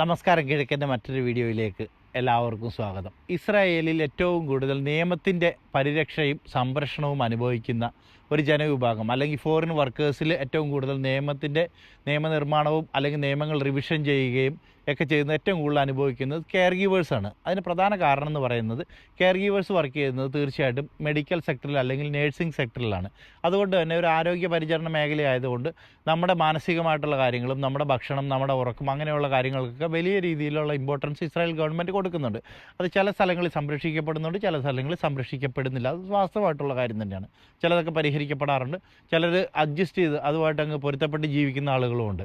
നമസ്കാരം കിഴക്കന്റെ മറ്റൊരു വീഡിയോയിലേക്ക് എല്ലാവർക്കും സ്വാഗതം. ഇസ്രായേലിൽ ഏറ്റവും കൂടുതൽ നിയമത്തിന്റെ പരിരക്ഷയും സംരക്ഷണവും അനുഭവിക്കുന്ന ഒരു ജനവിഭാഗം അല്ലെങ്കിൽ ഫോറിൻ വർക്കേഴ്സിൽ ഏറ്റവും കൂടുതൽ നിയമത്തിന്റെ നിയമനിർമ്മാണവും അല്ലെങ്കിൽ നിയമങ്ങൾ റിവിഷൻ ചെയ്യുകയും ഒക്കെ ചെയ്യുന്ന ഏറ്റവും കൂടുതൽ അനുഭവിക്കുന്നത് കെയർ ഗീവേഴ്സാണ് അതിന് പ്രധാന കാരണം എന്ന് പറയുന്നത് കെയർ ഗീവേഴ്സ് വർക്ക് ചെയ്യുന്നത് തീർച്ചയായിട്ടും മെഡിക്കൽ സെക്ടറിൽ അല്ലെങ്കിൽ നേഴ്സിംഗ് സെക്ടറിലാണ് അതുകൊണ്ട് തന്നെ ഒരു ആരോഗ്യ പരിചരണ മേഖലയായതുകൊണ്ട് നമ്മുടെ മാനസികമായിട്ടുള്ള കാര്യങ്ങളും നമ്മുടെ ഭക്ഷണം നമ്മുടെ ഉറക്കം അങ്ങനെയുള്ള കാര്യങ്ങൾക്കൊക്കെ വലിയ രീതിയിലുള്ള ഇമ്പോർട്ടൻസ് ഇസ്രായേൽ ഗവൺമെന്റ് കൊടുക്കുന്നുണ്ട്. അത് ചില സ്ഥലങ്ങളിൽ സംരക്ഷിക്കപ്പെടുന്നുണ്ട് ചില സ്ഥലങ്ങളിൽ സംരക്ഷിക്കപ്പെടുന്നില്ല. അത് വാസ്തവമായിട്ടുള്ള കാര്യം തന്നെയാണ്. ചിലതൊക്കെ പരിഹരിക്കപ്പെടാറുണ്ട്. ചിലർ അഡ്ജസ്റ്റ് ചെയ്ത് അതുമായിട്ട് അങ്ങ് പൊരുത്തപ്പെട്ട് ജീവിക്കുന്ന ആളുകളുമുണ്ട്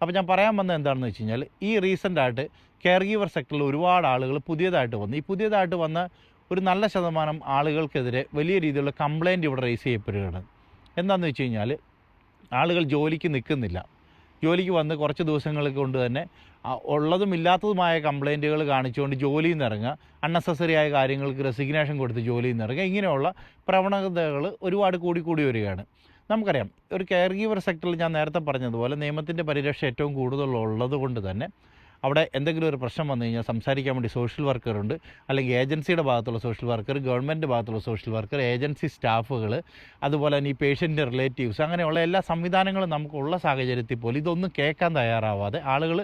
അപ്പോൾ ഞാൻ പറയാൻ വന്നത് എന്താണെന്ന് വെച്ച് കഴിഞ്ഞാൽ ഈ റീസെന്റായിട്ട് കെയർ ഗീവർ സെക്ടറിൽ ഒരുപാട് ആളുകൾ പുതിയതായിട്ട് വന്നു ഈ പുതിയതായിട്ട് വന്ന ഒരു നല്ല ശതമാനം ആളുകൾക്കെതിരെ വലിയ രീതിയിലുള്ള കംപ്ലൈന്റ് ഇവിടെ റേസ് ചെയ്യപ്പെടുകയാണ്. എന്താണെന്ന് വെച്ച് കഴിഞ്ഞാൽ ആളുകൾ ജോലിക്ക് നിൽക്കുന്നില്ല. ജോലിക്ക് വന്ന് കുറച്ച് ദിവസങ്ങൾ കൊണ്ട് തന്നെ ഉള്ളതും ഇല്ലാത്തതുമായ കംപ്ലൈന്റുകൾ കാണിച്ചുകൊണ്ട് ജോലിയിൽ നിന്ന് ഇറങ്ങുക ആയ കാര്യങ്ങൾക്ക് റെസിഗ്നേഷൻ കൊടുത്ത് ജോലിയിൽ നിന്ന് ഇറങ്ങുക ഇങ്ങനെയുള്ള പ്രവണതകൾ ഒരുപാട് കൂടി കൂടി വരികയാണ്. നമുക്കറിയാം ഒരു കെയർ ഗീവർ സെക്ടറിൽ ഞാൻ നേരത്തെ പറഞ്ഞതുപോലെ നിയമത്തിന്റെ പരിരക്ഷ ഏറ്റവും കൂടുതൽ ഉള്ളതുകൊണ്ട് തന്നെ അവിടെ എന്തെങ്കിലും ഒരു പ്രശ്നം വന്നു കഴിഞ്ഞാൽ സംസാരിക്കാൻ വേണ്ടി സോഷ്യൽ വർക്കറുണ്ട് അല്ലെങ്കിൽ ഏജൻസിയുടെ ഭാഗത്തുള്ള സോഷ്യൽ വർക്കർ ഗവൺമെന്റ് ഭാഗത്തുള്ള സോഷ്യൽ വർക്കർ ഏജൻസി സ്റ്റാഫുകൾ അതുപോലെ തന്നെ ഈ പേഷ്യന്റ് റിലേറ്റീവ്സ് അങ്ങനെയുള്ള എല്ലാ സംവിധാനങ്ങളും നമുക്കുള്ള സാഹചര്യത്തിൽ പോലും ഇതൊന്നും കേൾക്കാൻ തയ്യാറാവാതെ ആളുകൾ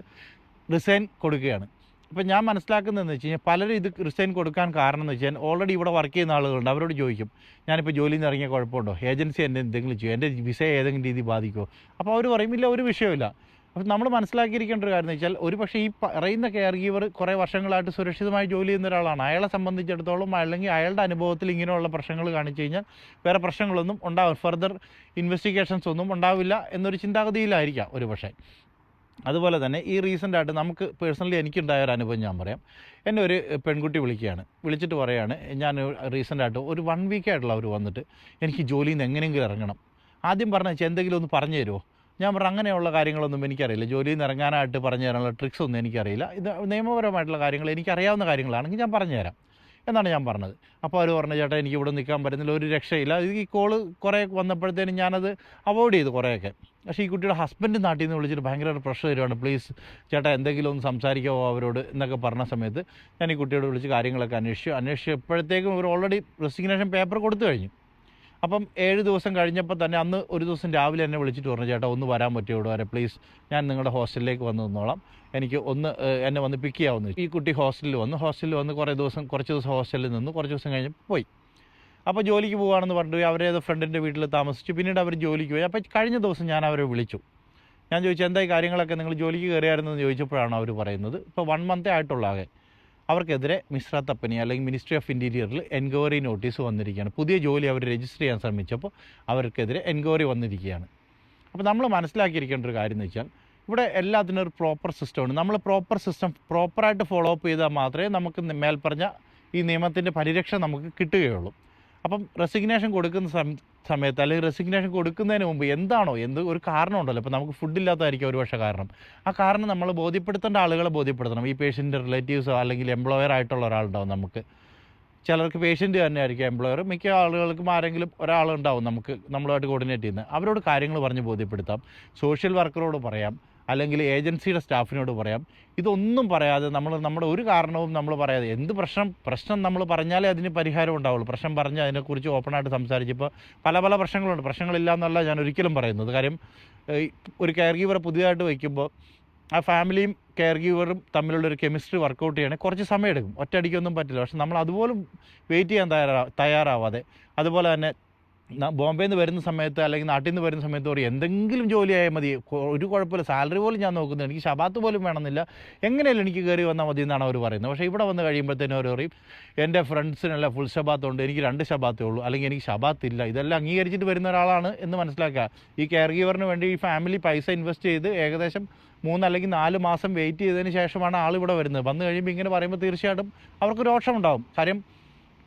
റിസൈൻ കൊടുക്കുകയാണ്. ഇപ്പം ഞാൻ മനസ്സിലാക്കുന്നതെന്ന് വെച്ച് കഴിഞ്ഞാൽ പലരും ഇത് റിസൈൻ കൊടുക്കാൻ കാരണം എന്ന് വെച്ചാൽ ഓൾറെഡി ഇവിടെ വർക്ക് ചെയ്യുന്ന ആളുകളുണ്ട്. അവരോട് ചോദിക്കും ഞാനിപ്പോൾ ജോലിയിൽ നിന്ന് ഇറങ്ങിയ കുഴപ്പമുണ്ടോ? ഏജൻസി എന്നെ എന്തെങ്കിലും ചെയ്യും? എന്റെ വിസ ഏതെങ്കിലും രീതി ബാധിക്കുമോ? അപ്പോൾ അവർ പറയും ഇല്ല ഒരു വിഷയമില്ല അപ്പം നമ്മൾ മനസ്സിലാക്കിയിരിക്കേണ്ട ഒരു കാര്യം എന്ന് വെച്ചാൽ ഒരു പക്ഷേ ഈ പറയുന്ന കെയർ ഗീവർ കുറേ വർഷങ്ങളായിട്ട് സുരക്ഷിതമായി ജോലി ചെയ്യുന്ന ഒരാളാണ്. അയാളെ സംബന്ധിച്ചിടത്തോളം അല്ലെങ്കിൽ അയാളുടെ അനുഭവത്തിൽ ഇങ്ങനെയുള്ള പ്രശ്നങ്ങൾ കാണിച്ചു കഴിഞ്ഞാൽ വേറെ പ്രശ്നങ്ങളൊന്നും ഉണ്ടാവും ഫർദർ ഇൻവെസ്റ്റിഗേഷൻസ് ഒന്നും ഉണ്ടാവില്ല എന്നൊരു ചിന്താഗതിയിലായിരിക്കാം ഒരു പക്ഷേ അതുപോലെ തന്നെ ഈ റീസെന്റായിട്ട് നമുക്ക് പേഴ്സണലി എനിക്കുണ്ടായ ഒരു അനുഭവം ഞാൻ പറയാം. എന്നെ ഒരു പെൺകുട്ടി വിളിക്കുകയാണ്. വിളിച്ചിട്ട് പറയുകയാണ് ഞാൻ റീസെന്റായിട്ട് ഒരു വൺ വീക്കായിട്ടുള്ള അവർ വന്നിട്ട് എനിക്ക് ജോലിയിൽ നിന്ന് എങ്ങനെയെങ്കിലും ഇറങ്ങണം. ആദ്യം പറഞ്ഞ വെച്ചാൽ എന്തെങ്കിലും ഒന്ന് പറഞ്ഞു തരുമോ ഞാൻ പറഞ്ഞു അങ്ങനെയുള്ള കാര്യങ്ങളൊന്നും എനിക്കറിയില്ല. ജോലിയിൽ നിന്ന് ഇറങ്ങാനായിട്ട് പറഞ്ഞു തരാനുള്ള ട്രിക്സ് ഒന്നും എനിക്കറിയില്ല. ഇത് നിയമപരമായിട്ടുള്ള കാര്യങ്ങൾ എനിക്കറിയാവുന്ന കാര്യങ്ങളാണെങ്കിൽ ഞാൻ പറഞ്ഞു തരാം. എന്നാണ് ഞാൻ പറഞ്ഞത്. അപ്പോൾ അവർ പറഞ്ഞു ചേട്ടാ എനിക്ക് ഇവിടെ നിൽക്കാൻ പറ്റുന്നില്ല ഒരു രക്ഷയില്ല. ഈ കോൾ കുറേ വന്നപ്പോഴത്തേനും ഞാനത് അവോയ്ഡ് ചെയ്തു കുറേയൊക്കെ. പക്ഷേ ഈ കുട്ടിയുടെ ഹസ്ബൻഡ് നാട്ടിൽ നിന്ന് വിളിച്ചിട്ട് ഭയങ്കര പ്രഷർ വരുവാണ് പ്ലീസ് ചേട്ടാ എന്തെങ്കിലും ഒന്ന് സംസാരിക്കാവോ അവരോട്? എന്നൊക്കെ പറഞ്ഞ സമയത്ത് ഞാൻ ഈ കുട്ടിയോട് വിളിച്ച് കാര്യങ്ങളൊക്കെ അന്വേഷിച്ചു. അന്വേഷിച്ചപ്പോഴത്തേക്കും ഇവർ ഓൾറെഡി റെസിഗ്നേഷൻ പേപ്പർ കൊടുത്തു കഴിഞ്ഞു. അപ്പം ഏഴ് ദിവസം കഴിഞ്ഞപ്പോൾ തന്നെ അന്ന് ഒരു ദിവസം രാവിലെ എന്നെ വിളിച്ചിട്ട് പറഞ്ഞു ചേട്ടാ ഒന്ന് വരാൻ പറ്റുമോ ഇവിടെ വരെ? പ്ലീസ് ഞാൻ നിങ്ങളുടെ ഹോസ്റ്റലിലേക്ക് വന്ന് നിന്നോളാം. എനിക്ക് ഒന്ന് എന്നെ വന്ന് പിക്ക് ചെയ്യാവുന്ന ഈ കുട്ടി ഹോസ്റ്റലിൽ വന്നു. ഹോസ്റ്റലിൽ വന്ന് കുറേ ദിവസം കുറച്ച് ദിവസം ഹോസ്റ്റലിൽ നിന്ന് കുറച്ച് ദിവസം കഴിഞ്ഞ് പോയി. അപ്പോൾ ജോലിക്ക് പറഞ്ഞു പറഞ്ഞിട്ട് അവരേത് ഫ്രണ്ടിന്റെ വീട്ടിൽ താമസിച്ചു. പിന്നീട് അവർ ജോലിക്ക് പോയി. അപ്പോൾ കഴിഞ്ഞ ദിവസം ഞാൻ അവരെ വിളിച്ചു. ഞാൻ ചോദിച്ചു എന്തായി കാര്യങ്ങളൊക്കെ? നിങ്ങൾ ജോലിക്ക് കയറിയായിരുന്നു? എന്ന് ചോദിച്ചപ്പോഴാണ് അവർ പറയുന്നത്. ഇപ്പോൾ വൺ മന്തേ ആയിട്ടുള്ള ആകെ. അവർക്കെതിരെ മിശ്ര തപ്പനി അല്ലെങ്കിൽ മിനിസ്ട്രി ഓഫ് ഇന്റീരിയറിൽ എൻക്വയറി നോട്ടീസ് വന്നിരിക്കുകയാണ്. പുതിയ ജോലി അവർ രജിസ്റ്റർ ചെയ്യാൻ ശ്രമിച്ചപ്പോൾ അവർക്കെതിരെ എൻക്വയറി വന്നിരിക്കുകയാണ്. അപ്പോൾ നമ്മൾ മനസ്സിലാക്കിയിരിക്കേണ്ട ഒരു കാര്യം എന്ന് വെച്ചാൽ ഇവിടെ എല്ലാത്തിനും ഒരു പ്രോപ്പർ സിസ്റ്റമാണ് നമ്മൾ പ്രോപ്പർ സിസ്റ്റം പ്രോപ്പറായിട്ട് ഫോളോ അപ്പ് ചെയ്താൽ മാത്രമേ നമുക്ക് മേൽപ്പറഞ്ഞ ഈ നിയമത്തിന്റെ പരിരക്ഷ നമുക്ക് കിട്ടുകയുള്ളൂ. അപ്പം റെസിഗ്നേഷൻ കൊടുക്കുന്ന സമയത്ത് അല്ലെങ്കിൽ റെസിഗ്നേഷൻ കൊടുക്കുന്നതിന് മുമ്പ് എന്താണോ എന്ത് ഒരു കാരണം ഉണ്ടല്ലോ. ഇപ്പോൾ നമുക്ക് ഫുഡില്ലാത്തതായിരിക്കും ഒരു പക്ഷേ കാരണം. ആ കാരണം നമ്മൾ ബോധ്യപ്പെടുത്തേണ്ട ആളുകളെ ബോധ്യപ്പെടുത്തണം. ഈ പേഷ്യന്റെ റിലേറ്റീവ്സോ അല്ലെങ്കിൽ എംപ്ലോയർ ആയിട്ടുള്ള ഒരാളുണ്ടാവും നമുക്ക്. ചിലർക്ക് പേഷ്യന്റ് തന്നെ ആയിരിക്കും എംപ്ലോയർ മിക്ക ആളുകൾക്കും ആരെങ്കിലും ഒരാളുണ്ടാവും നമുക്ക് നമ്മളുമായിട്ട് കോർഡിനേറ്റ് ചെയ്യുന്നത്. അവരോട് കാര്യങ്ങൾ പറഞ്ഞ് ബോധ്യപ്പെടുത്താം. സോഷ്യൽ വർക്കറോട് പറയാം. അല്ലെങ്കിൽ ഏജൻസിയുടെ സ്റ്റാഫിനോട് പറയാം. ഇതൊന്നും പറയാതെ നമ്മൾ നമ്മുടെ ഒരു കാരണവും നമ്മൾ പറയാതെ എന്ത് പ്രശ്നം പ്രശ്നം നമ്മൾ പറഞ്ഞാലേ അതിന് പരിഹാരം ഉണ്ടാവുള്ളൂ. പ്രശ്നം പറഞ്ഞ് അതിനെക്കുറിച്ച് ഓപ്പണായിട്ട് സംസാരിച്ചപ്പോൾ പല പല പ്രശ്നങ്ങളുണ്ട്. പ്രശ്നങ്ങളില്ല എന്നല്ല ഞാൻ ഒരിക്കലും പറയുന്നത്. കാര്യം ഒരു കെയർ ഗീവറെ പുതിയതായിട്ട് വയ്ക്കുമ്പോൾ ആ ഫാമിലിയും കെയർ ഗീവറും തമ്മിലുള്ള ഒരു കെമിസ്ട്രി വർക്കൗട്ട് ചെയ്യണമെങ്കിൽ കുറച്ച് സമയം എടുക്കും. ഒറ്റയടിക്കൊന്നും പറ്റില്ല. പക്ഷെ നമ്മൾ അതുപോലും വെയിറ്റ് ചെയ്യാൻ തയ്യാറാ തയ്യാറാവാതെ. അതുപോലെ തന്നെ ബോംബെയിൽ നിന്ന് വരുന്ന സമയത്ത് അല്ലെങ്കിൽ നാട്ടിൽ നിന്ന് വരുന്ന സമയത്ത് പറയും എന്തെങ്കിലും ജോലി ആയാൽ മതി ഒരു കുഴപ്പമില്ല. സാലറി പോലും ഞാൻ നോക്കുന്നില്ല. എനിക്ക് ശബാത്ത് പോലും വേണമെന്നില്ല. എങ്ങനെയല്ല എനിക്ക് കയറി വന്നാൽ മതി എന്നാണ് അവർ പറയുന്നത്. പക്ഷേ ഇവിടെ വന്ന് കഴിയുമ്പോഴത്തേനും അവർ പറയും എന്റെ ഫ്രണ്ട്സിനെല്ലാം ഫുൾ ഉണ്ട്. എനിക്ക് രണ്ട് ശബാത്തേ ഉള്ളൂ. അല്ലെങ്കിൽ എനിക്ക് ശബാത്ത് ഇല്ല. ഇതെല്ലാം അംഗീകരിച്ചിട്ട് വരുന്ന ഒരാളാണ് എന്ന് മനസ്സിലാക്കുക. ഈ കെയർ ഗീവറിന് വേണ്ടി ഈ ഫാമിലി പൈസ ഇൻവെസ്റ്റ് ചെയ്ത് ഏകദേശം മൂന്ന് അല്ലെങ്കിൽ നാല് മാസം വെയിറ്റ് ചെയ്തതിന് ശേഷമാണ് ആൾ ഇവിടെ വരുന്നത്. വന്നു കഴിയുമ്പോൾ ഇങ്ങനെ പറയുമ്പോൾ തീർച്ചയായിട്ടും അവർക്ക് രോഷം ഉണ്ടാവും. കാര്യം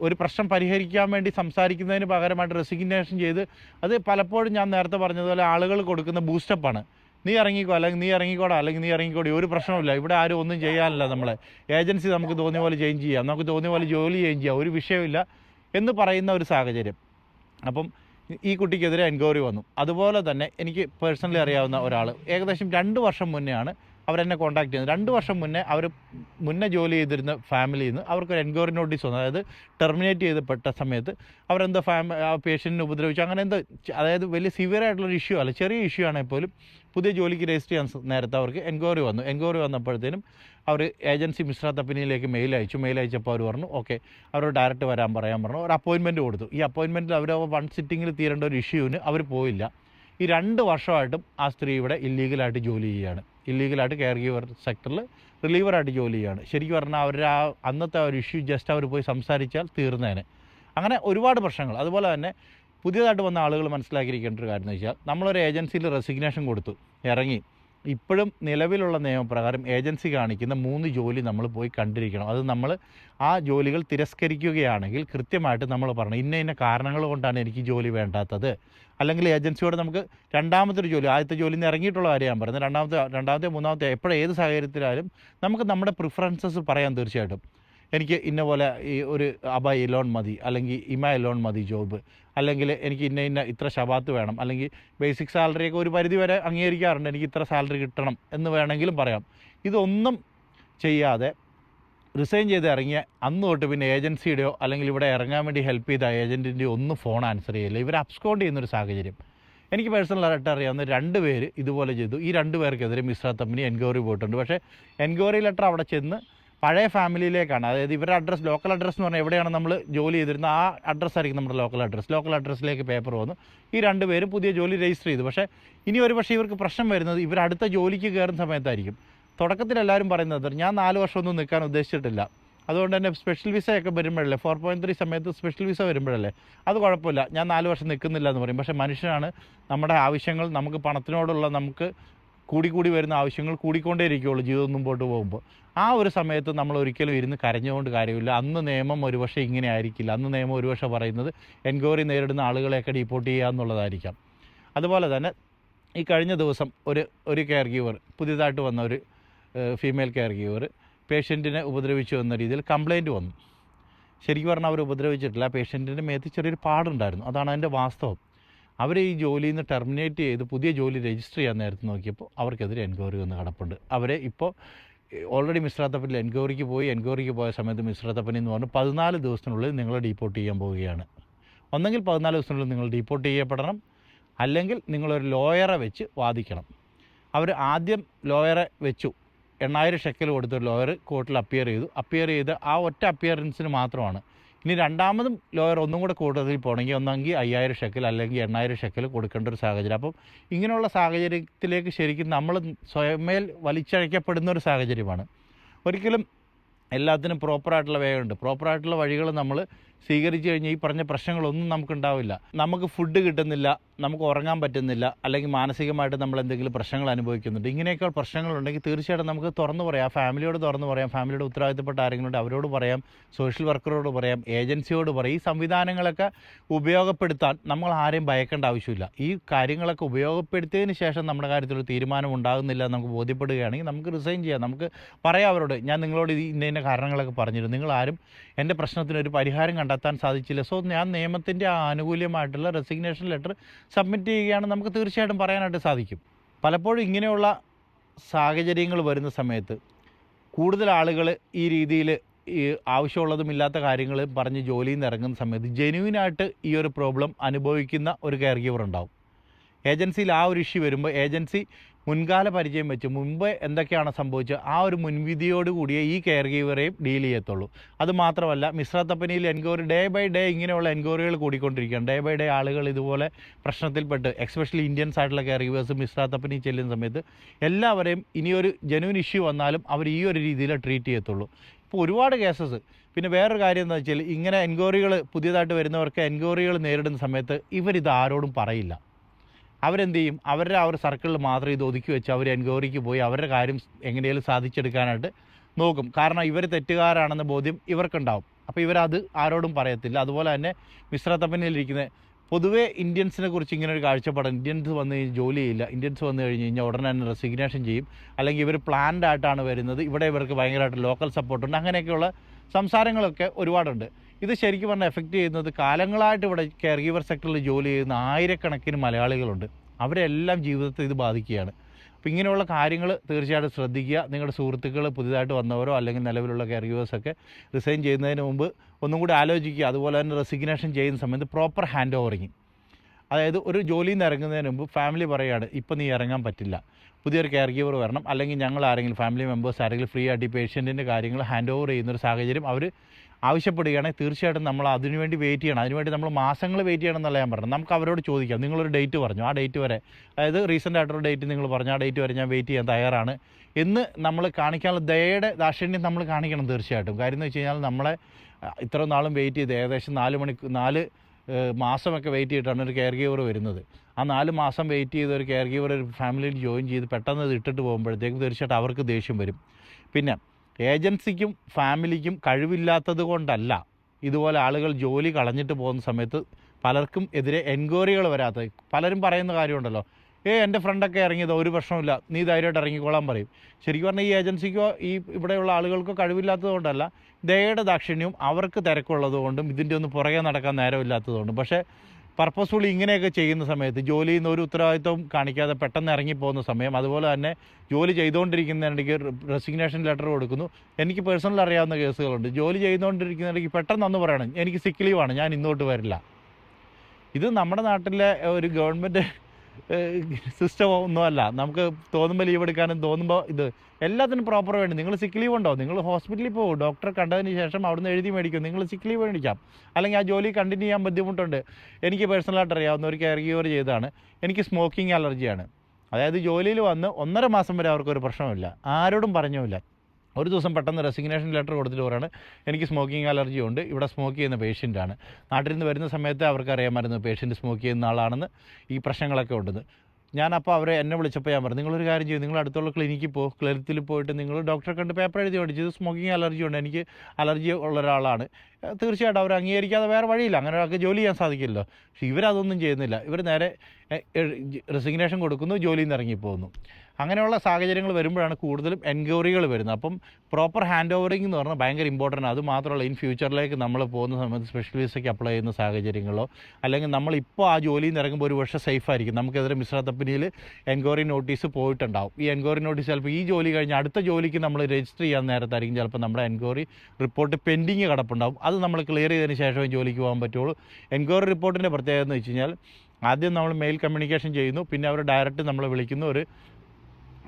ഒരു പ്രശ്നം പരിഹരിക്കാൻ വേണ്ടി സംസാരിക്കുന്നതിന് പകരമായിട്ട് റെസിഗ്നേഷൻ ചെയ്ത് അത് പലപ്പോഴും ഞാൻ നേരത്തെ പറഞ്ഞതുപോലെ ആളുകൾ കൊടുക്കുന്ന ബൂസ്റ്റപ്പാണ് നീ ഇറങ്ങിക്കോ അല്ലെങ്കിൽ നീ ഇറങ്ങിക്കോടാ അല്ലെങ്കിൽ നീ ഇറങ്ങിക്കോടി ഒരു പ്രശ്നമില്ല ഇവിടെ ആരും ഒന്നും ചെയ്യാനില്ല നമ്മളെ. ഏജൻസി നമുക്ക് തോന്നിയ പോലെ ചേഞ്ച് ചെയ്യാം നമുക്ക് തോന്നിയ പോലെ ജോലി ചേഞ്ച് ചെയ്യാം ഒരു വിഷയമില്ല എന്ന് പറയുന്ന ഒരു സാഹചര്യം. അപ്പം ഈ കുട്ടിക്കെതിരെ എൻക്വയറി വന്നു. അതുപോലെ തന്നെ എനിക്ക് പേഴ്സണലി അറിയാവുന്ന ഒരാൾ ഏകദേശം രണ്ട് വർഷം മുന്നെയാണ് അവരെന്നെ കോൺടാക്ട് ചെയ്യുന്നത് രണ്ട് വർഷം മുന്നേ അവർ മുന്നേ ജോലി ചെയ്തിരുന്ന ഫാമിലിയിൽ നിന്ന് അവർക്കൊരു എൻക്വയറി നോട്ടീസ് വന്നു. അതായത് ടെർമിനേറ്റ് ചെയ്തപ്പെട്ട സമയത്ത് അവരെന്തോ ഫാമ ആ പേഷ്യന്റിനെ ഉപദ്രവിച്ചു. അങ്ങനെ എന്തോ അതായത് വലിയ സിവിയർ ആയിട്ടുള്ളൊരു ഇഷ്യൂ അല്ല. ചെറിയ ഇഷ്യൂ ആണെങ്കിൽ പോലും പുതിയ ജോലിക്ക് രജിസ്റ്റർ ചെയ്യാൻ നേരത്തെ അവർക്ക് എൻക്വയറി വന്നു. എൻക്വയറി വന്നപ്പോഴത്തേനും അവർ ഏജൻസി മിശ്ര തപ്പിനിയിലേക്ക് മെയിൽ അയച്ചു. മെയിൽ അയച്ചപ്പോൾ അവർ പറഞ്ഞു ഓക്കെ അവരോട് ഡയറക്റ്റ് വരാൻ പറയാൻ പറഞ്ഞു. ഒരു അപ്പോയിൻമെന്റ് കൊടുത്തു. ഈ അപ്പോയിൻമെന്റിൽ അവർ വൺ സിറ്റിങ്ങിൽ തീരേണ്ട ഒരു ഇഷ്യൂവിന് അവർ പോയില്ല. ഈ രണ്ട് വർഷമായിട്ടും ആ സ്ത്രീ ഇവിടെ ഇല്ലീഗലായിട്ട് ജോലി ചെയ്യുകയാണ്. ഇല്ലീഗലായിട്ട് കെയർ ഗീവർ സെക്ടറിൽ റിലീവറായിട്ട് ജോലി ചെയ്യുകയാണ്. ശരിക്കും പറഞ്ഞാൽ അവരുടെ ആ അന്നത്തെ ഒരു ഇഷ്യൂ ജസ്റ്റ് അവർ പോയി സംസാരിച്ചാൽ തീർന്നേനെ. അങ്ങനെ ഒരുപാട് പ്രശ്നങ്ങൾ. അതുപോലെ തന്നെ പുതിയതായിട്ട് വന്ന ആളുകൾ മനസ്സിലാക്കിയിരിക്കേണ്ട ഒരു കാര്യം എന്ന് വെച്ചാൽ നമ്മളൊരു ഏജൻസിയിൽ റെസിഗ്നേഷൻ കൊടുത്തു ഇറങ്ങി. ഇപ്പോഴും നിലവിലുള്ള നിയമപ്രകാരം ഏജൻസി കാണിക്കുന്ന മൂന്ന് ജോലി നമ്മൾ പോയി കണ്ടിരിക്കണം. അത് നമ്മൾ ആ ജോലികൾ തിരസ്കരിക്കുകയാണെങ്കിൽ കൃത്യമായിട്ട് നമ്മൾ പറഞ്ഞു ഇന്ന ഇന്ന കാരണങ്ങൾ കൊണ്ടാണ് എനിക്ക് ജോലി വേണ്ടാത്തത്. അല്ലെങ്കിൽ ഏജൻസിയോട് നമുക്ക് രണ്ടാമത്തെ ഒരു ജോലി ആദ്യത്തെ ജോലിയിൽ നിന്ന് ഇറങ്ങിയിട്ടുള്ള കാര്യം ഞാൻ പറയുന്നത് രണ്ടാമത്തെ രണ്ടാമത്തെ മൂന്നാമത്തെ എപ്പോഴും ഏത് സാഹചര്യത്തിലായാലും നമുക്ക് നമ്മുടെ പ്രിഫറൻസസ് പറയാം തീർച്ചയായിട്ടും. എനിക്ക് ഇന്ന പോലെ ഈ ഒരു അബ ലോൺ മതി അല്ലെങ്കിൽ ഇമ ലോൺ മതി ജോബ് അല്ലെങ്കിൽ എനിക്ക് ഇന്ന ഇന്ന ഇത്ര ശബാത്ത് വേണം അല്ലെങ്കിൽ ബേസിക് സാലറിയൊക്കെ ഒരു പരിധി വരെ അംഗീകരിക്കാറുണ്ട് എനിക്ക് ഇത്ര സാലറി കിട്ടണം എന്ന് വേണമെങ്കിലും പറയാം. ഇതൊന്നും ചെയ്യാതെ റിസൈൻ ചെയ്ത് ഇറങ്ങിയ അന്ന് തൊട്ട് പിന്നെ ഏജൻസിയുടെയോ അല്ലെങ്കിൽ ഇവിടെ ഇറങ്ങാൻ വേണ്ടി ഹെൽപ്പ് ചെയ്ത ഏജന്റിന്റെയോ ഒന്നും ഫോൺ ആൻസർ ചെയ്യില്ല. ഇവർ അബ്സ്കോണ്ട് ചെയ്യുന്നൊരു സാഹചര്യം. എനിക്ക് പേഴ്സണലായിട്ട് അറിയാവുന്ന രണ്ട് പേര് ഇതുപോലെ ചെയ്തു. ഈ രണ്ട് പേർക്കെതിരെ മിശ്ര തമ്പിനി എൻക്വയറി പോയിട്ടുണ്ട്. പക്ഷേ എൻക്വയറി ലെറ്റർ അവിടെ ചെന്ന് പഴയ ഫാമിലിയിലേക്കാണ്. അതായത് ഇവരുടെ അഡ്രസ്സ് ലോക്കൽ അഡ്രസ്സ് എന്ന് പറഞ്ഞാൽ എവിടെയാണ് നമ്മൾ ജോലി ചെയ്തിരുന്നത്? ആ അഡ്രസ്സായിരിക്കും നമ്മുടെ ലോക്കൽ അഡ്രസ്സ് ലോക്കൽ അഡ്രസ്സിലേക്ക് പേപ്പർ വന്നു. ഈ രണ്ട് പേരും പുതിയ ജോലി രജിസ്റ്റർ ചെയ്തു. പക്ഷേ ഇനി ഒരു പക്ഷേ ഇവർക്ക് പ്രശ്നം വരുന്നത് ഇവർ അടുത്ത ജോലിക്ക് കയറുന്ന സമയത്തായിരിക്കും. തുടക്കത്തിൽ എല്ലാവരും പറയുന്നത് ഞാൻ നാല് വർഷമൊന്നും നിൽക്കാൻ ഉദ്ദേശിച്ചിട്ടില്ല. അതുകൊണ്ട് തന്നെ സ്പെഷ്യൽ വിസയൊക്കെ വരുമ്പോഴല്ലേ ഫോർ പോയിന്റ് ത്രീ സമയത്ത് സ്പെഷ്യൽ വിസ വരുമ്പോഴല്ലേ അത് കുഴപ്പമില്ല. ഞാൻ നാല് വർഷം നിൽക്കുന്നില്ല എന്ന് പറയും. പക്ഷേ മനുഷ്യനാണ് നമ്മുടെ ആവശ്യങ്ങൾ നമുക്ക് പണത്തിനോടുള്ള നമുക്ക് കൂടി കൂടി വരുന്ന ആവശ്യങ്ങൾ കൂടിക്കൊണ്ടേ ഇരിക്കുകയുള്ളൂ ജീവിതം മുമ്പോട്ട് പോകുമ്പോൾ. ആ ഒരു സമയത്ത് നമ്മൾ ഒരിക്കലും ഇരുന്ന് കരഞ്ഞുകൊണ്ട് കാര്യമില്ല. അന്ന് നിയമം ഒരുപക്ഷെ ഇങ്ങനെ ആയിരിക്കില്ല. അന്ന് നിയമം ഒരുപക്ഷെ പറയുന്നത് എൻക്വയറി നേരിടുന്ന ആളുകളെയൊക്കെ ഡീപ്പോർട്ട് ചെയ്യുക എന്നുള്ളതായിരിക്കാം. അതുപോലെ തന്നെ ഈ കഴിഞ്ഞ ദിവസം ഒരു ഒരു കെയർ ഗീവർ പുതിയതായിട്ട് വന്ന ഒരു ഫീമെയിൽ കെയർ ഗീവർ പേഷ്യന്റിനെ ഉപദ്രവിച്ചു എന്ന രീതിയിൽ കംപ്ലൈന്റ് വന്നു. ശരിക്കും പറഞ്ഞാൽ അവർ ഉപദ്രവിച്ചിട്ടില്ല. പേഷ്യന്റിന്റെ മേത്ത് ചെറിയൊരു പാടുണ്ടായിരുന്നു. അതാണ് അതിന്റെ വാസ്തവം. അവർ ഈ ജോലിയിൽ നിന്ന് ടെർമിനേറ്റ് ചെയ്ത് പുതിയ ജോലി രജിസ്റ്റർ ചെയ്യാൻ നേരത്തെ നോക്കിയപ്പോൾ അവർക്കെതിരെ എൻക്വയറി വന്ന് കിടപ്പുണ്ട്. അവരെ ഇപ്പോൾ ഓൾറെഡി മിശ്രാത്തപ്പനിൽ എൻക്വയറിക്ക് പോയി എൻക്വയറിക്ക് പോയ സമയത്ത് മിശ്രാത്തപ്പനി എന്ന് പറഞ്ഞു പതിനാല് ദിവസത്തിനുള്ളിൽ നിങ്ങൾ ഡീപ്പോർട്ട് ചെയ്യാൻ പോവുകയാണ്. ഒന്നെങ്കിൽ പതിനാല് ദിവസത്തിനുള്ളിൽ നിങ്ങൾ ഡീപ്പോർട്ട് ചെയ്യപ്പെടണം അല്ലെങ്കിൽ നിങ്ങളൊരു ലോയറെ വെച്ച് വാദിക്കണം. അവർ ആദ്യം ലോയറെ വെച്ചു. എണ്ണായിരം ഷെക്കൽ കൊടുത്തൊരു ലോയർ കോർട്ടിൽ അപ്പിയർ ചെയ്തു. അപ്പിയർ ചെയ്ത് ആ ഒറ്റ അപ്പിയറൻസിന് മാത്രമാണ് ഇനി രണ്ടാമതും ലോയർ ഒന്നും കൂടെ കൂടുതൽ പോകണമെങ്കിൽ ഒന്നെങ്കിൽ അയ്യായിരം ഷെക്കൽ അല്ലെങ്കിൽ എണ്ണായിരം ഷെക്കൽ കൊടുക്കേണ്ട ഒരു സാഹചര്യം. അപ്പം ഇങ്ങനെയുള്ള സാഹചര്യത്തിലേക്ക് ശരിക്കും നമ്മൾ സ്വയമേൽ വലിച്ചഴക്കപ്പെടുന്ന ഒരു സാഹചര്യമാണ്. ഒരിക്കലും എല്ലാത്തിനും പ്രോപ്പറായിട്ടുള്ള വേഗമുണ്ട് പ്രോപ്പറായിട്ടുള്ള വഴികൾ നമ്മൾ സ്വീകരിച്ചു കഴിഞ്ഞാൽ ഈ പറഞ്ഞ പ്രശ്നങ്ങളൊന്നും നമുക്കുണ്ടാവില്ല. നമുക്ക് ഫുഡ് കിട്ടുന്നില്ല നമുക്ക് ഉറങ്ങാൻ പറ്റുന്നില്ല അല്ലെങ്കിൽ മാനസികമായിട്ട് നമ്മൾ എന്തെങ്കിലും പ്രശ്നങ്ങൾ അനുഭവിക്കുന്നുണ്ട്. ഇങ്ങനെയൊക്കെ പ്രശ്നങ്ങളുണ്ടെങ്കിൽ തീർച്ചയായിട്ടും നമുക്ക് തുറന്നു പറയാം. ഫാമിലിയോട് തുറന്നു പറയാം. ഫാമിലിയുടെ ഉത്തരവാദിത്തപ്പെട്ട ആരെങ്കിലും അവരോട് പറയാം. സോഷ്യൽ വർക്കറോട് പറയാം. ഏജൻസിയോട് പറയാം. ഈ സംവിധാനങ്ങളൊക്കെ ഉപയോഗപ്പെടുത്താൻ നമ്മൾ ആരെയും ഭയക്കേണ്ട ആവശ്യമില്ല. ഈ കാര്യങ്ങളൊക്കെ ഉപയോഗപ്പെടുത്തിയതിന് ശേഷം നമ്മുടെ കാര്യത്തിൽ ഒരു തീരുമാനം ഉണ്ടാകുന്നില്ല നമുക്ക് ബോധ്യപ്പെടുകയാണെങ്കിൽ നമുക്ക് റിസൈൻ ചെയ്യാം. നമുക്ക് പറയാം അവരോട് ഞാൻ നിങ്ങളോട് ഇന്ന ഇന്ന കാരണങ്ങളൊക്കെ പറഞ്ഞിരുന്നു. നിങ്ങൾ ആരും എന്റെ പ്രശ്നത്തിന് ഒരു പരിഹാരം കണ്ടെത്താൻ സാധിച്ചില്ല. സോ ഞാൻ നിയമത്തിന്റെ ആനുകൂല്യമായിട്ടുള്ള റെസിഗ്നേഷൻ ലെറ്റർ സബ്മിറ്റ് ചെയ്യുകയാണ് നമുക്ക് തീർച്ചയായിട്ടും പറയാനായിട്ട് സാധിക്കും. പലപ്പോഴും ഇങ്ങനെയുള്ള സാഹചര്യങ്ങൾ വരുന്ന സമയത്ത് കൂടുതൽ ആളുകൾ ഈ രീതിയിൽ ഈ ആവശ്യമുള്ളതും ഇല്ലാത്ത കാര്യങ്ങൾ പറഞ്ഞ് ജോലിയിൽ നിന്ന് ഇറങ്ങുന്ന സമയത്ത് ജെനുവിനായിട്ട് ഈ ഒരു പ്രോബ്ലം അനുഭവിക്കുന്ന ഒരു കെയർ ഗീവർ ഉണ്ടാവും. ഏജൻസിയിൽ ആ ഒരു ഇഷ്യൂ വരുമ്പോൾ ഏജൻസി മുൻകാല പരിചയം വെച്ച് മുമ്പ് എന്തൊക്കെയാണ് സംഭവിച്ചത്? ആ ഒരു മുൻവിധിയോട് കൂടിയേ ഈ കെയർ ഗീവറെയും ഡീൽ ചെയ്യത്തുള്ളൂ. അത് മാത്രമല്ല മിശ്ര തപ്പനിയിൽ എൻക്വയറി ഡേ ബൈ ഡേ ഇങ്ങനെയുള്ള എൻക്വയറികൾ കൂടിക്കൊണ്ടിരിക്കുകയാണ്. ഡേ ബൈ ഡേ ആളുകൾ ഇതുപോലെ പ്രശ്നത്തിൽപ്പെട്ട് എക്സ്പെഷ്യലി ഇന്ത്യൻസ് ആയിട്ടുള്ള കെയർ ഗീവേഴ്സ് മിശ്ര തപ്പനി ചെല്ലുന്ന സമയത്ത് എല്ലാവരെയും ഇനിയൊരു ജെനുവിൻ ഇഷ്യൂ വന്നാലും അവർ ഈ ഒരു രീതിയിൽ ട്രീറ്റ് ചെയ്യത്തുള്ളൂ. ഇപ്പോൾ ഒരുപാട് കേസസ് പിന്നെ വേറൊരു കാര്യം എന്താ വെച്ചാൽ ഇങ്ങനെ എൻക്വയറികൾ പുതിയതായിട്ട് വരുന്നവർക്ക് എൻക്വയറികൾ നേരിടുന്ന സമയത്ത് ഇവരിത് ആരോടും പറയില്ല. അവരെന്ത് ചെയ്യും? അവരുടെ ആ ഒരു സർക്കിളിൽ മാത്രം ഇത് ഒതുക്കി വെച്ച് അവർ എൻക്വയറിക്ക് പോയി അവരുടെ കാര്യം എങ്ങനെയെങ്കിലും സാധിച്ചെടുക്കാനായിട്ട് നോക്കും. കാരണം ഇവർ തെറ്റുകാരാണെന്ന ബോധ്യം ഇവർക്കുണ്ടാവും. അപ്പോൾ ഇവരത് ആരോടും പറയത്തില്ല. അതുപോലെ തന്നെ മിശ്ര തപ്പനിലിരിക്കുന്ന പൊതുവേ ഇന്ത്യൻസിനെ കുറിച്ച് ഇങ്ങനെ ഒരു കാഴ്ചപ്പാട് ഇന്ത്യൻസ് വന്ന് കഴിഞ്ഞാൽ ജോലി ചെയ്യില്ല. ഇന്ത്യൻസ് വന്നു കഴിഞ്ഞ് കഴിഞ്ഞാൽ ഉടനെ തന്നെ റെസിഗ്നേഷൻ ചെയ്യും. അല്ലെങ്കിൽ ഇവർ പ്ലാൻഡ് ആയിട്ടാണ് വരുന്നത്. ഇവിടെ ഇവർക്ക് ഭയങ്കരമായിട്ട് ലോക്കൽ സപ്പോർട്ടുണ്ട്. അങ്ങനെയൊക്കെയുള്ള സംസാരങ്ങളൊക്കെ ഒരുപാടുണ്ട്. ഇത് ശരിക്കും പറഞ്ഞാൽ എഫക്റ്റ് ചെയ്യുന്നത് കാലങ്ങളായിട്ട് ഇവിടെ കെയർ ഗീവർ സെക്ടറിൽ ജോലി ചെയ്യുന്ന ആയിരക്കണക്കിന് മലയാളികളുണ്ട്. അവരെല്ലാം ജീവിതത്തെ ഇത് ബാധിക്കുകയാണ്. അപ്പോൾ ഇങ്ങനെയുള്ള കാര്യങ്ങൾ തീർച്ചയായിട്ടും ശ്രദ്ധിക്കുക. നിങ്ങളുടെ സുഹൃത്തുക്കൾ പുതിയതായിട്ട് വന്നവരോ അല്ലെങ്കിൽ നിലവിലുള്ള കെയർ ഗീവേഴ്സൊക്കെ റിസൈൻ ചെയ്യുന്നതിന് മുമ്പ് ഒന്നും കൂടി ആലോചിക്കുക. അതുപോലെ തന്നെ റെസിഗ്നേഷൻ ചെയ്യുന്ന സമയത്ത് പ്രോപ്പർ ഹാൻഡ് ഓവറിങ് അതായത് ഒരു ജോലിയിൽ നിന്ന് ഇറങ്ങുന്നതിന് മുമ്പ് ഫാമിലി പറയുകയാണ് ഇപ്പം നീ ഇറങ്ങാൻ പറ്റില്ല. പുതിയൊരു കെയർ ഗീവർ വരണം. അല്ലെങ്കിൽ ഞങ്ങൾ ആരെങ്കിലും ഫാമിലി മെമ്പേഴ്സ് ആരെങ്കിലും ഫ്രീ ആയിട്ട് ഈ പേഷ്യന്റിന്റെ കാര്യങ്ങൾ ഹാൻഡ് ഓവർ ചെയ്യുന്നൊരു സാഹചര്യം അവർ ആവശ്യപ്പെടുകയാണെങ്കിൽ തീർച്ചയായിട്ടും നമ്മൾ അതിനുവേണ്ടി വെയിറ്റ് ചെയ്യണം. അതിനുവേണ്ടി നമ്മൾ മാസങ്ങൾ വെയിറ്റ് ചെയ്യണം എന്നല്ല ഞാൻ പറഞ്ഞത്. നമുക്ക് അവരോട് ചോദിക്കാം. നിങ്ങളൊരു ഡേറ്റ് പറഞ്ഞു. ആ ഡേറ്റ് വരെ അതായത് റീസെന്റ് ആയിട്ടൊരു ഡേറ്റ് നിങ്ങൾ പറഞ്ഞു. ആ ഡേറ്റ് വരെ ഞാൻ വെയിറ്റ് ചെയ്യാൻ തയ്യാറാണ് എന്ന് നമ്മൾ കാണിക്കാനുള്ള ദയയുടെ ദാക്ഷിണ്യം നമ്മൾ കാണിക്കണം തീർച്ചയായിട്ടും. കാര്യം എന്ന് വെച്ച് കഴിഞ്ഞാൽ നമ്മളെ ഇത്ര നാളും വെയിറ്റ് ചെയ്ത് ഏകദേശം നാല് മണി നാല് മാസമൊക്കെ വെയിറ്റ് ചെയ്തിട്ടാണ് ഒരു കെയർ ഗീവർ വരുന്നത്. ആ നാല് മാസം വെയിറ്റ് ചെയ്ത് ഒരു കെയർ ഗീവർ ഒരു ഫാമിലിയിൽ ജോയിൻ ചെയ്ത് പെട്ടെന്ന് ഇട്ടിട്ട് പോകുമ്പോഴത്തേക്കും തീർച്ചയായിട്ടും അവർക്ക് ദേഷ്യം വരും. പിന്നെ ഏജൻസിക്കും ഫാമിലിക്കും കഴിവില്ലാത്തത് കൊണ്ടല്ല ഇതുപോലെ ആളുകൾ ജോലി കളഞ്ഞിട്ട് പോകുന്ന സമയത്ത് പലർക്കും എതിരെ എൻക്വയറികൾ വരാത്തത് പലരും പറയുന്ന കാര്യമുണ്ടല്ലോ. ഏ എന്റെ ഫ്രണ്ടൊക്കെ ഇറങ്ങിയത് ഒരു പ്രശ്നമില്ല നീ ധൈര്യമായിട്ട് ഇറങ്ങിക്കോളാൻ പറയും. ശരിക്കും പറഞ്ഞാൽ ഈ ഏജൻസിക്കോ ഈ ഇവിടെയുള്ള ആളുകൾക്കോ കഴിവില്ലാത്തത് കൊണ്ടല്ല. ദയയുടെ ദാക്ഷിണ്യവും അവർക്ക് തിരക്കുള്ളത് കൊണ്ടും ഇതിന്റെ ഒന്ന് പുറകെ നടക്കാൻ നേരമില്ലാത്തതുകൊണ്ടും. പക്ഷേ പർപ്പസ്ഫുള്ളി ഇങ്ങനെയൊക്കെ ചെയ്യുന്ന സമയത്ത് ജോലിയിൽ നിന്ന് ഒരു ഉത്തരവാദിത്വം കാണിക്കാതെ പെട്ടെന്ന് ഇറങ്ങിപ്പോകുന്ന സമയം അതുപോലെ തന്നെ ജോലി ചെയ്തുകൊണ്ടിരിക്കുന്നതിനിടയ്ക്ക് റെസിഗ്നേഷൻ ലെറ്റർ കൊടുക്കുന്നു. എനിക്ക് പേഴ്സണൽ അറിയാവുന്ന കേസുകളുണ്ട്. ജോലി ചെയ്തുകൊണ്ടിരിക്കുന്നതിനിടയ്ക്ക് പെട്ടെന്ന് ഒന്ന് പറയണം എനിക്ക് സിക്ക് ലീവാണ് ഞാൻ ഇന്നോട്ട് വരില്ല. ഇത് നമ്മുടെ നാട്ടിലെ ഒരു ഗവൺമെന്റ് സിസ്റ്റം ഒന്നുമല്ല നമുക്ക് തോന്നുമ്പോൾ ലീവ് എടുക്കാനും തോന്നുമ്പോൾ ഇത് എല്ലാത്തിനും പ്രോപ്പർ വേണ്ടി. നിങ്ങൾ സിക്ക് ലീവ് ഉണ്ടോ? നിങ്ങൾ ഹോസ്പിറ്റലിൽ പോകും. ഡോക്ടറെ കണ്ടതിന് ശേഷം അവിടുന്ന് എഴുതി മേടിക്കും. നിങ്ങൾ സിക്ക് ലീവ് മേടിക്കാം. അല്ലെങ്കിൽ ആ ജോലി കണ്ടിന്യൂ ചെയ്യാൻ ബുദ്ധിമുട്ടുണ്ട്. എനിക്ക് പേഴ്സണലായിട്ട് അറിയാവുന്ന ഒരു കെയർ ഗീവർ ചെയ്തതാണ്. എനിക്ക് സ്മോക്കിംഗ് അലർജിയാണ് അതായത് ജോലിയിൽ വന്ന് ഒന്നര മാസം വരെ അവർക്കൊരു പ്രശ്നമില്ല ആരോടും പറഞ്ഞുമില്ല. ഒരു ദിവസം പെട്ടെന്ന് റെസിഗ്നേഷൻ ലെറ്റർ കൊടുത്തിട്ട് പറയാണ് എനിക്ക് സ്മോക്കിംഗ് അലർജി ഉണ്ട്. ഇവിടെ സ്മോക്ക് ചെയ്യുന്ന പേഷ്യന്റാണ് നാട്ടിൽ നിന്ന് വരുന്ന സമയത്ത് അവർക്ക് അറിയാമായിരുന്നു പേഷ്യന്റ് സ്മോക്ക് ചെയ്യുന്ന ആളാണെന്ന് ഈ പ്രശ്നങ്ങളൊക്കെ ഉണ്ടെന്ന്. ഞാനപ്പോൾ അവരെ എന്നെ വിളിച്ചപ്പോൾ ഞാൻ പറഞ്ഞു നിങ്ങളൊരു കാര്യം ചെയ്യും നിങ്ങൾ അടുത്തുള്ള ക്ലിനിക്കിൽ പോ. ക്ലിനിക്കിൽ പോയിട്ട് നിങ്ങൾ ഡോക്ടറെ കണ്ട് പേപ്പർ എഴുതി മേടിച്ചു സ്മോക്കിംഗ് അലർജി ഉണ്ട്. എനിക്ക് അലർജി ഉള്ള ഒരാളാണ്. തീർച്ചയായിട്ടും അവർ അംഗീകരിക്കാതെ വേറെ വഴിയില്ല. അങ്ങനെ ഒരാൾക്ക് ജോലി ചെയ്യാൻ സാധിക്കില്ലല്ലോ. പക്ഷേ ഇവരതൊന്നും ചെയ്യുന്നില്ല. ഇവർ നേരെ റെസിഗ്നേഷൻ കൊടുക്കുന്നു ജോലിയിൽ നിന്ന് ഇറങ്ങിപ്പോകുന്നു അങ്ങനെയുള്ള സാഹചര്യങ്ങൾ വരുമ്പോഴാണ് കൂടുതലും എൻക്വയറികൾ വരുന്നത്. അപ്പം പ്രോപ്പർ ഹാൻഡ് ഓവറിംഗ് എന്ന് പറഞ്ഞാൽ ഭയങ്കര ഇമ്പോർട്ടന്റ് അത് മാത്രമല്ല ഇൻ ഫ്യൂച്ചറിലേക്ക് നമ്മൾ പോകുന്ന സമയത്ത് സ്പെഷ്യൽ വിസയ്ക്ക് അപ്ലൈ ചെയ്യുന്ന സാഹചര്യങ്ങളോ അല്ലെങ്കിൽ നമ്മൾ ഇപ്പോൾ ആ ജോലിയിൽ നിന്ന് ഇറങ്ങുമ്പോൾ ഒരു വർഷം സേഫ് ആയിരിക്കും. നമുക്കെതിരെ മിശ്ര തപ്പനിയിൽ എൻക്വയറി നോട്ടീസ് പോയിട്ടുണ്ടാവും. ഈ എൻക്വയറി നോട്ടീസ് ചിലപ്പോൾ ഈ ജോലി കഴിഞ്ഞ് അടുത്ത ജോലിക്ക് നമ്മൾ രജിസ്റ്റർ ചെയ്യാൻ നേരത്തായിരിക്കും. ചിലപ്പോൾ നമ്മുടെ എൻക്വയറി റിപ്പോർട്ട് പെൻഡിങ് കിടപ്പുണ്ടാവും. അത് നമ്മൾ ക്ലിയർ ചെയ്തതിന് ശേഷമേ ജോലിക്ക് പോകാൻ പറ്റുള്ളൂ. എൻക്വയറി റിപ്പോർട്ടിന്റെ പ്രത്യേകത എന്ന് വെച്ച് കഴിഞ്ഞാൽ ആദ്യം നമ്മൾ മെയിൽ കമ്മ്യൂണിക്കേഷൻ ചെയ്യുന്നു. പിന്നെ അവർ ഡയറക്റ്റ് നമ്മളെ വിളിക്കുന്നു. ഒരു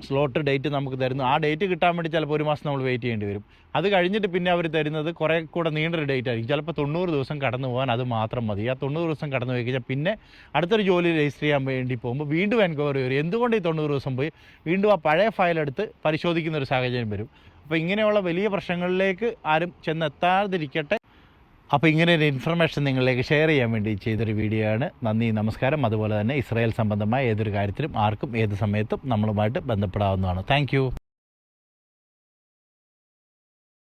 സ്ലോട്ട് ഡേറ്റ് നമുക്ക് തരുന്നു. ആ ഡേറ്റ് കിട്ടാൻ വേണ്ടി ചിലപ്പോൾ ഒരു മാസം നമ്മൾ വെയിറ്റ് ചെയ്യേണ്ടി വരും. അത് കഴിഞ്ഞിട്ട് പിന്നെ അവർ തരുന്നത് കുറേ കൂടെ നീണ്ടൊരു ഡേറ്റ് ആയിരിക്കും. ചിലപ്പോൾ തൊണ്ണൂറ് ദിവസം കടന്നു പോകാൻ അത് മാത്രം മതി. ആ തൊണ്ണൂറ് ദിവസം കടന്നു പോയി കഴിഞ്ഞാൽ പിന്നെ അടുത്തൊരു ജോലി രജിസ്റ്റർ ചെയ്യാൻ വേണ്ടി പോകുമ്പോൾ വീണ്ടും എൻക്വയറി വരും. എന്തുകൊണ്ട് ഈ തൊണ്ണൂറ് ദിവസം പോയി? വീണ്ടും ആ പഴയ ഫയൽ എടുത്ത് പരിശോധിക്കുന്ന ഒരു സാഹചര്യം വരും. അപ്പോൾ ഇങ്ങനെയുള്ള വലിയ പ്രശ്നങ്ങളിലേക്ക് ആരും ചെന്നെത്താതിരിക്കട്ടെ. അപ്പോൾ ഇങ്ങനെ ഒരു ഇൻഫർമേഷൻ നിങ്ങളിലേക്ക് ഷെയർ ചെയ്യാൻ വേണ്ടി ചെയ്തൊരു വീഡിയോ ആണ്. നന്ദി നമസ്കാരം. അതുപോലെ തന്നെ ഇസ്രായേൽ സംബന്ധമായ ഏതൊരു കാര്യത്തിലും ആർക്കും ഏത് സമയത്തും നമ്മളുമായിട്ട് ബന്ധപ്പെടാവുന്നതാണ്. താങ്ക്